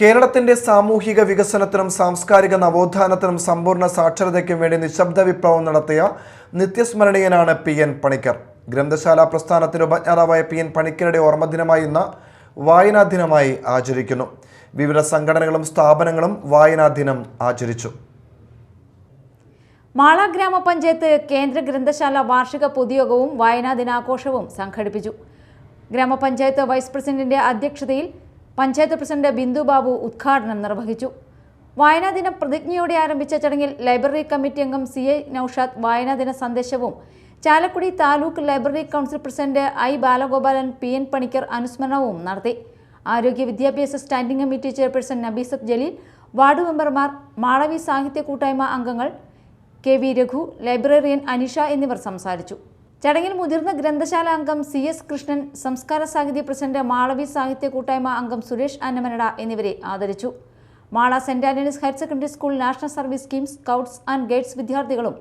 കേരളത്തിന്റെ സാമൂഹിക വികസനത്തിനും സാംസ്കാരിക നവോത്ഥാനത്തിനും സമ്പൂർണ സാക്ഷരതയ്ക്കും വേണ്ടി നിശബ്ദ വിപ്ലവം നടത്തിയ നിത്യസ്മരണീയനാണ് പി എൻ പണിക്കർ. ഗ്രന്ഥശാല പ്രസ്ഥാനത്തിന് ഉപജ്ഞാതാവായ പി എൻ പണിക്കരുടെ ഓർമ്മദിനമായി ഇന്ന് വായനാ ദിനമായി ആചരിക്കുന്നു. വിവിധ സംഘടനകളും സ്ഥാപനങ്ങളും വായനാ ദിനം ആചരിച്ചു. മാള ഗ്രാമപഞ്ചായത്ത് കേന്ദ്ര ഗ്രന്ഥശാല വാർഷിക പൊതുയോഗവും വായനാ ദിനാഘോഷവും സംഘടിപ്പിച്ചു. ഗ്രാമപഞ്ചായത്ത് വൈസ് പ്രസിഡന്റിന്റെ അധ്യക്ഷതയിൽ പഞ്ചായത്ത് പ്രസിഡന്റ് ബിന്ദു ബാബു ഉദ്ഘാടനം നിർവഹിച്ചു. വായനാ ദിനം പ്രതിജ്ഞയോടെ ആരംഭിച്ച ചടങ്ങിൽ ലൈബ്രറി കമ്മിറ്റി അംഗം സി എ നൌഷാദ് വായനാ ദിന സന്ദേശവും Chalakudy taluk library council president I Balagopalan P N Panicker അനുസ്മരണവും നടത്തി. ആരോഗ്യ വിദ്യാഭ്യാസ standing committee chairperson Nabeesath Jaleel ward മെമ്പർമാർ മാളവി സാഹിത്യ കൂട്ടായ്മ അംഗങ്ങൾ K V Raghu librarian Anisha എന്നിവർ സംസാരിച്ചു. ചടങ്ങിൽ മുതിർന്ന ഗ്രന്ഥശാല അംഗം സി എസ് കൃഷ്ണൻ സംസ്കാര സാഹിത്യ പ്രസിഡന്റ് മാളവി സാഹിത്യ കൂട്ടായ്മ അംഗം സുരേഷ് അന്നമനട എന്നിവരെ ആദരിച്ചു. Mala saint Antony's higher secondary school national service scheme scouts and guides വിദ്യാർത്ഥികളും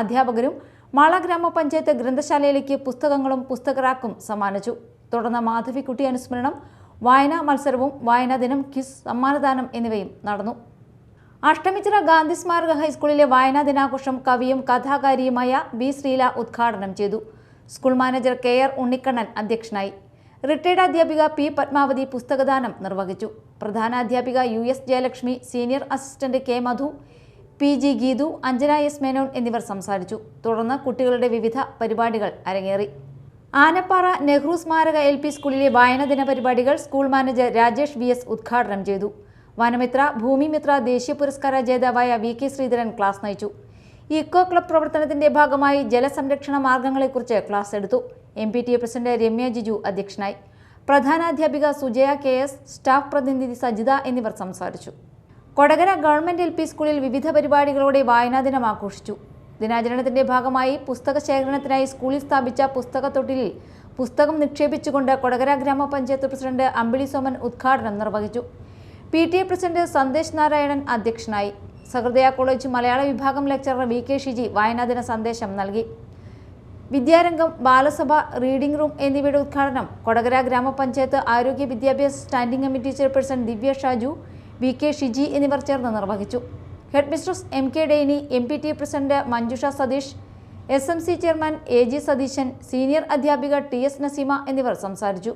അധ്യാപകരും മാള ഗ്രാമപഞ്ചായത്ത് ഗ്രന്ഥശാലയിലേക്ക് പുസ്തകങ്ങളും പുസ്തകറാക്കും സമ്മാനിച്ചു. തുടർന്ന് മാധവിക്കുട്ടി അനുസ്മരണം വായനാ മത്സരവും വായനാ ദിനം കിസ് സമ്മാനദാനം എന്നിവയും നടന്നു. അഷ്ടമിച്ചിറ ഗാന്ധി സ്മാരക ഹൈസ്കൂളിലെ വായനാ ദിനാഘോഷം കവിയും കഥാകാരിയുമായ ബി ശ്രീല ഉദ്ഘാടനം ചെയ്തു. School manager K R Unnikannan അധ്യക്ഷനായി. റിട്ടയർഡ് അധ്യാപിക പി പത്മാവതി പുസ്തകദാനം നിർവഹിച്ചു. പ്രധാനാധ്യാപിക U S Jayalakshmi senior assistant K Madhu P G Geethu Anjana S Menon എന്നിവർ സംസാരിച്ചു. തുടർന്ന് കുട്ടികളുടെ വിവിധ പരിപാടികൾ അരങ്ങേറി. ആനപ്പാറ നെഹ്റു സ്മാരക എൽ പി സ്കൂളിലെ വായനാ ദിന പരിപാടികൾ school manager Rajesh V S ഉദ്ഘാടനം ചെയ്തു. വനമിത്ര ഭൂമിമിത്ര ദേശീയ പുരസ്കാര ജേതാവായ വി കെ ശ്രീധരൻ ക്ലാസ് നയിച്ചു. ഇക്കോ ക്ലബ് പ്രവർത്തനത്തിന്റെ ഭാഗമായി ജലസംരക്ഷണ മാർഗങ്ങളെക്കുറിച്ച് ക്ലാസ് എടുത്തു. M P T A president Ramya Jiju അധ്യക്ഷനായി. പ്രധാനാധ്യാപിക സുജയ കെ എസ് സ്റ്റാഫ് പ്രതിനിധി സജിത എന്നിവർ സംസാരിച്ചു. കൊടകര ഗവൺമെന്റ് എൽ പി സ്കൂളിൽ വിവിധ പരിപാടികളോടെ വായനാ ദിനം ആഘോഷിച്ചു. ദിനാചരണത്തിന്റെ ഭാഗമായി പുസ്തക ശേഖരണത്തിനായി സ്കൂളിൽ സ്ഥാപിച്ച പുസ്തകത്തൊട്ടിലിൽ പുസ്തകം നിക്ഷേപിച്ചുകൊണ്ട് കൊടകര ഗ്രാമപഞ്ചായത്ത് പ്രസിഡന്റ് അമ്പിളി സോമൻ ഉദ്ഘാടനം നിർവഹിച്ചു. P T A president Sandesh Narayanan അധ്യക്ഷനായി. സഹൃദയ കോളേജ് മലയാള വിഭാഗം ലെക്ചറർ വി കെ ഷിജി വായനാദിന സന്ദേശം നൽകി. വിദ്യാരംഗം ബാലസഭ റീഡിംഗ് റൂം എന്നിവയുടെ ഉദ്ഘാടനം കൊടകര ഗ്രാമപഞ്ചായത്ത് ആരോഗ്യ വിദ്യാഭ്യാസ standing committee chairperson Divya Shaju V K Shiji എന്നിവർ ചേർന്ന് നിർവഹിച്ചു. Head mistress M K Dainy M P T president Manjusha Satheesh S M C chairman A G Satheesan senior അധ്യാപിക ടി എസ് നസീമ എന്നിവർ സംസാരിച്ചു.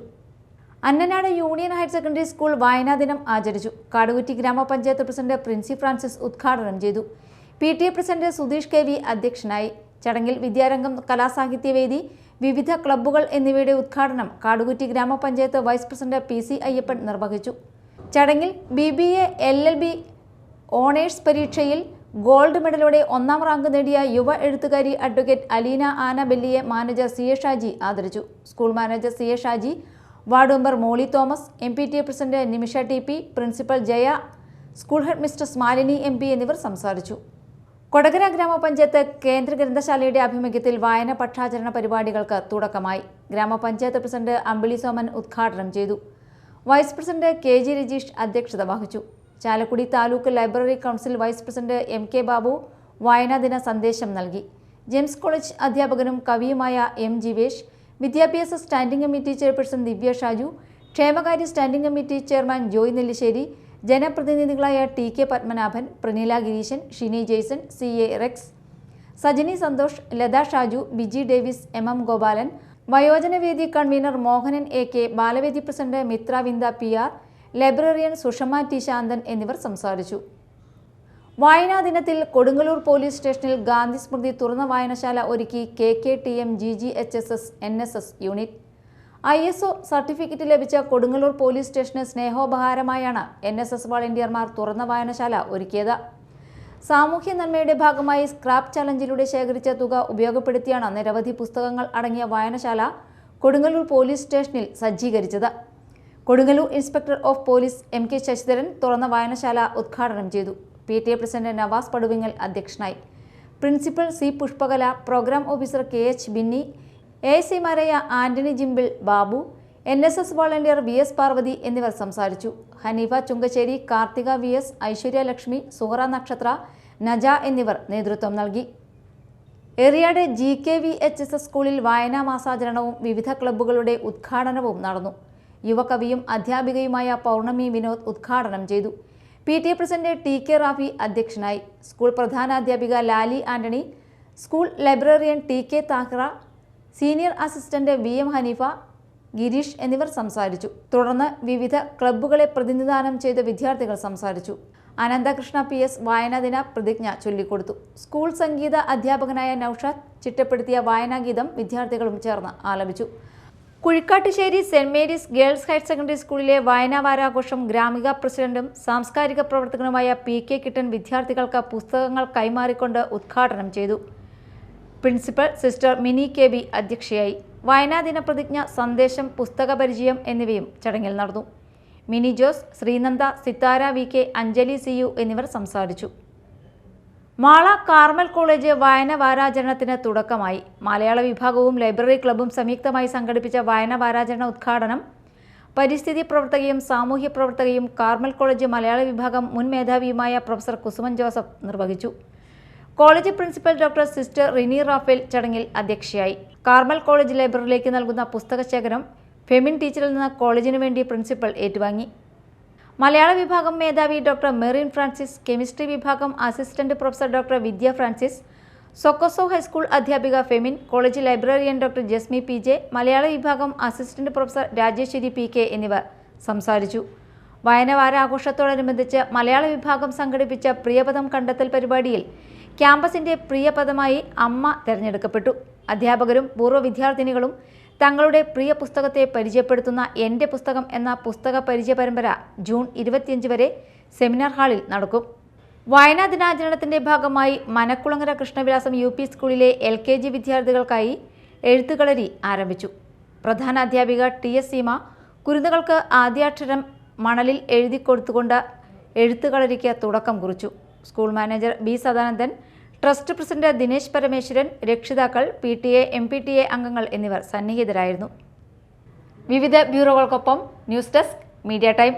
Annanad union higher secondary school വായനാ ദിനം ആചരിച്ചു. കാടുകുറ്റി ഗ്രാമപഞ്ചായത്ത് പ്രസിഡന്റ് പ്രിൻസി ഫ്രാൻസിസ് ഉദ്ഘാടനം ചെയ്തു. P T A president Sudheesh K V അധ്യക്ഷനായി. ചടങ്ങിൽ വിദ്യാരംഗം കലാസാഹിത്യവേദി വിവിധ ക്ലബ്ബുകൾ എന്നിവയുടെ ഉദ്ഘാടനം കാടുകുറ്റി ഗ്രാമപഞ്ചായത്ത് vice president P C Ayyappan നിർവഹിച്ചു. ചടങ്ങിൽ B B A L L B honours പരീക്ഷയിൽ ഗോൾഡ് മെഡലോടെ ഒന്നാം റാങ്ക് നേടിയ യുവ എഴുത്തുകാരി അഡ്വക്കേറ്റ് അലീന ആന ബെല്ലിയെ മാനേജർ സി എ ഷാജി ആദരിച്ചു. School manager C A Shaji ward member Molly Thomas M P T A president Nimisha T P principal Jaya school head mister Malini M P എന്നിവർ സംസാരിച്ചു. കൊടകര ഗ്രാമപഞ്ചായത്ത് കേന്ദ്ര ഗ്രന്ഥശാലയുടെ ആഭിമുഖ്യത്തിൽ വായന പക്ഷാചരണ പരിപാടികൾക്ക് തുടക്കമായി. ഗ്രാമപഞ്ചായത്ത് പ്രസിഡന്റ് അമ്പിളി സോമൻ ഉദ്ഘാടനം ചെയ്തു. Vice president K G Rajeesh അധ്യക്ഷത വഹിച്ചു. Chalakudy taluk library council vice president M K Babu വായനാ ദിന സന്ദേശം നൽകി. ജെംസ് കോളേജ് അധ്യാപകനും കവിയുമായ എം ജിവേഷ് വിദ്യാഭ്യാസ standing committee chairperson Divya Shaju ക്ഷേമകാര്യ standing committee chairman Joy Nellissery ജനപ്രതിനിധികളായ T K Padmanabhan Praneela Gireesan Shini Jaison C A Rex Sajini Santhosh Latha Shaju Biji Davis M M Gopalan വയോജനവേദി convener Mohanan A K Balavedi president Mithra Vinda P R librarian Sushama T Shanthan എന്നിവർ സംസാരിച്ചു. വായനാ ദിനത്തിൽ Kodungallur police സ്റ്റേഷനിൽ ഗാന്ധി സ്മൃതി തുറന്ന വായനശാല ഒരുക്കി K K T M G G H S S N S S unit. I S O certificate ലഭിച്ച Kodungallur police സ്റ്റേഷന് സ്നേഹോപഹാരമായാണ് എൻ എസ് എസ് വളണ്ടിയർമാർ തുറന്ന വായനശാല ഒരുക്കിയത്. സാമൂഹ്യ നന്മയുടെ ഭാഗമായി സ്ക്രാപ്പ് ചലഞ്ചിലൂടെ ശേഖരിച്ച തുക ഉപയോഗപ്പെടുത്തിയാണ് നിരവധി പുസ്തകങ്ങൾ അടങ്ങിയ വായനശാല കൊടുങ്ങല്ലൂർ പോലീസ് സ്റ്റേഷനിൽ സജ്ജീകരിച്ചത്. Kodungallur inspector of police M K Sasidharan തുറന്ന വായനശാല ഉദ്ഘാടനം ചെയ്തു. P T A president Navas Paduvingal അധ്യക്ഷനായി. Principal C Pushpakala program officer K H Binny A C സിമാരായ Antony Jimpil Babu N S S volunteer V S Parvathy എന്നിവർ സംസാരിച്ചു. Haneefa ചുങ്കശ്ശേരി Karthika V S Aishwarya Lakshmi Suhara Nakshatra Naja എന്നിവർ നേതൃത്വം നൽകി. Eriyad G K V H S S സ്കൂളിൽ വായനാ മാസാചരണവും വിവിധ ക്ലബ്ബുകളുടെ ഉദ്ഘാടനവും നടന്നു. യുവകവിയും അധ്യാപികയുമായ പൗർണമി വിനോദ് ഉദ്ഘാടനം ചെയ്തു. P T A president T K Rafi അധ്യക്ഷനായി. School പ്രധാനാധ്യാപിക Lali Antony school librarian T K Thahra senior assistant V M Haneefa Gireesh എന്നിവർ സംസാരിച്ചു. തുടർന്ന് വിവിധ ക്ലബ്ബുകളെ പ്രതിനിധാനം ചെയ്ത വിദ്യാർത്ഥികൾ സംസാരിച്ചു. അനന്തകൃഷ്ണ പി എസ് വായനാദിന പ്രതിജ്ഞ ചൊല്ലിക്കൊടുത്തു. സ്കൂൾ സംഗീത അധ്യാപകനായ നൌഷാദ് ചിട്ടപ്പെടുത്തിയ വായനാഗീതം വിദ്യാർത്ഥികളും ചേർന്ന് ആലപിച്ചു. Kuzhikkattussery saint Mary's girls higher secondary സ്കൂളിലെ വായനാ വാരാഘോഷം ഗ്രാമിക പ്രസിഡന്റും സാംസ്കാരിക പ്രവർത്തകനുമായ പി കെ കിട്ടൻ വിദ്യാർത്ഥികൾക്ക് പുസ്തകങ്ങൾ കൈമാറിക്കൊണ്ട് ഉദ്ഘാടനം ചെയ്തു. Principal sister Mini K B അധ്യക്ഷയായി. വായനാദിന പ്രതിജ്ഞ സന്ദേശം പുസ്തക പരിചയം എന്നിവയും ചടങ്ങിൽ നടന്നു. Mini Jose Sreenanda Sithara V K Anjali C U എന്നിവർ സംസാരിച്ചു. മാള കാർമൽ കോളേജ് വായന വാരാചരണത്തിന് തുടക്കമായി. മലയാള വിഭാഗവും ലൈബ്രറി ക്ലബ്ബും സംയുക്തമായി സംഘടിപ്പിച്ച വായന വാരാചരണ ഉദ്ഘാടനം പരിസ്ഥിതി പ്രവർത്തകയും സാമൂഹ്യ പ്രവർത്തകയും കാർമൽ കോളേജ് മലയാള വിഭാഗം മുൻ മേധാവിയുമായ പ്രൊഫസർ കുസുമൻ ജോസഫ് നിർവഹിച്ചു. College principal doctor sister Rini Raphael ചടങ്ങിൽ അധ്യക്ഷയായി. കാർമൽ കോളേജ് ലൈബ്രറിയിലേക്ക് നൽകുന്ന പുസ്തക ശേഖരം ഫെമിൻ ടീച്ചറിൽ നിന്ന് കോളേജിനു വേണ്ടി പ്രിൻസിപ്പൽ ഏറ്റുവാങ്ങി. മലയാള വിഭാഗം മേധാവി ഡോക്ടർ മെറിൻ ഫ്രാൻസിസ് കെമിസ്ട്രി വിഭാഗം assistant professor doctor Vidya Francis സൊക്കോസോ high school അധ്യാപിക Femin college librarian doctor Jasmi P J Malayala വിഭാഗം assistant professor Rajeshwari P K എന്നിവർ സംസാരിച്ചു. വായനവാരാഘോഷത്തോടനുബന്ധിച്ച് മലയാള വിഭാഗം സംഘടിപ്പിച്ച പ്രിയപദം കണ്ടെത്തൽ പരിപാടിയിൽ ക്യാമ്പസിന്റെ പ്രിയപദമായി അമ്മ തെരഞ്ഞെടുക്കപ്പെട്ടു. അധ്യാപകരും പൂർവ വിദ്യാർത്ഥിനികളും തങ്ങളുടെ പ്രിയ പുസ്തകത്തെ പരിചയപ്പെടുത്തുന്ന എന്റെ പുസ്തകം എന്ന പുസ്തക പരിചയ പരമ്പര ജൂൺ ഇരുപത്തിയഞ്ച് വരെ സെമിനാർ ഹാളിൽ നടക്കും. വായനാ ദിനാചരണത്തിന്റെ ഭാഗമായി മനക്കുളങ്ങര കൃഷ്ണവിലാസം യു പി സ്കൂളിലെ എൽ കെ ജി വിദ്യാർത്ഥികൾക്കായി എഴുത്തുകളരി ആരംഭിച്ചു. പ്രധാന അധ്യാപിക ടി എസ് സീമ കുരുന്നുകൾക്ക് ആദ്യാക്ഷരം മണലിൽ എഴുതി കൊടുത്തുകൊണ്ട് എഴുത്തുകളരിക്ക് തുടക്കം കുറിച്ചു. School manager B Sadanandan trust president Dinesh Parameswaran രക്ഷിതാക്കൾ P T A M P T A അംഗങ്ങൾ എന്നിവർ സന്നിഹിതരായിരുന്നു. വിവിധ ബ്യൂറോകൾക്കൊപ്പം ന്യൂസ് ഡെസ്ക് മീഡിയ ടൈം.